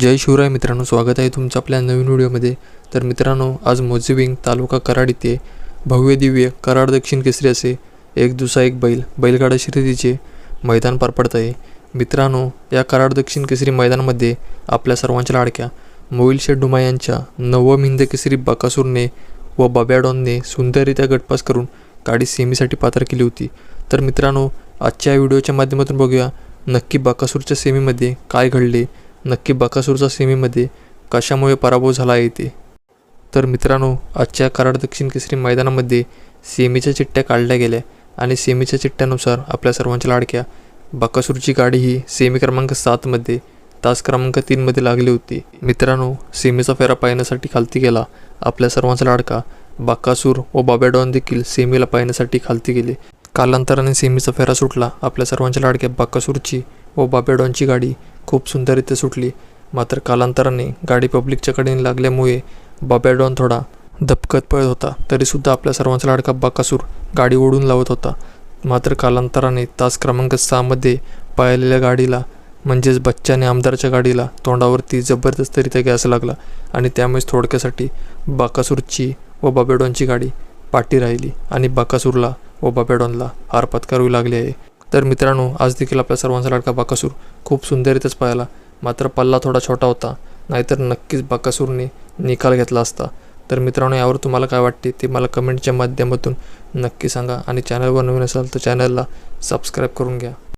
जय शिवराय मित्रांनो स्वागत आहे तुमचं आपल्या नवीन व्हिडिओमध्ये. तर मित्रांनो आज मोजिविंग तालुका कराड इथे भव्य दिव्य कराड दक्षिण केसरी असे एक दुसा एक बैल बैलगाडा शर्यतीचे मैदान पार पडत आहे. मित्रांनो या कराड दक्षिण केसरी मैदानामध्ये आपल्या सर्वांच्या लाडक्या मोईल शेडुमा यांच्या नवम हिंद केसरी बकासूरने व बब्याडॉनने सुंदररित्या गटपास करून गाडी सेमीसाठी पात्र केली होती. तर मित्रांनो आजच्या व्हिडिओच्या माध्यमातून बघूया नक्की बकासूरच्या सेमीमध्ये काय घडले नक्की बकासूरचा सेमीमध्ये कशामुळे पराभव झाला आहे ते? तर मित्रांनो आजच्या कराड दक्षिण केसरी मैदानामध्ये सेमीच्या चिठ्ठ्या काढल्या गेल्या आणि सेमीच्या चिठ्ठ्यानुसार आपल्या सर्वांच्या लाडक्या बकासूरची गाडी ही सेमी क्रमांक सातमध्ये तास क्रमांक तीनमध्ये लागली होती. मित्रांनो सेमीचा फेरा पाहण्यासाठी खालती गेला आपल्या सर्वांचा लाडका बाकासूर व बाबेडॉन देखील सेमीला पाहण्यासाठी खालती गेले. कालांतराने सेमीचा फेरा सुटला आपल्या सर्वांच्या लाडक्या बाकासूरची हो, व बाबेडॉनची गाडी खूप सुंदररित्या सुटली. मात्र कालांतराने गाडी पब्लिकच्या कडेने लागल्यामुळे बाबॅडॉन थोडा दपकत पळत होता. तरीसुद्धा आपल्या सर्वांचा लाडका बाकासूर गाडी ओढून लावत होता. मात्र कालांतराने तास क्रमांक सहामध्ये पळालेल्या गाडीला म्हणजेच बच्चाने आमदारच्या गाडीला तोंडावरती जबरदस्तरित्या गॅस लागला आणि त्यामुळेच थोडक्यासाठी बाकासूरची व बाबेडॉनची गाडी पाठी राहिली आणि बाकासूरला व बाबेडॉनला हार पत्करावी लागली आहे. तर मित्रांनो आज देखील आपल्या सर्वांचा लाडका बाकासूर खूप सुंदररित्याच पाहिला. मात्र पल्ला थोडा छोटा होता नाहीतर नक्कीच बाकासूरने निकाल घेतला असता. तर मित्रांनो यावर तुम्हाला काय वाटते ते मला कमेंटच्या माध्यमातून नक्की सांगा. आणि चॅनलवर नवीन असाल तर चॅनलला सबस्क्राईब करून घ्या.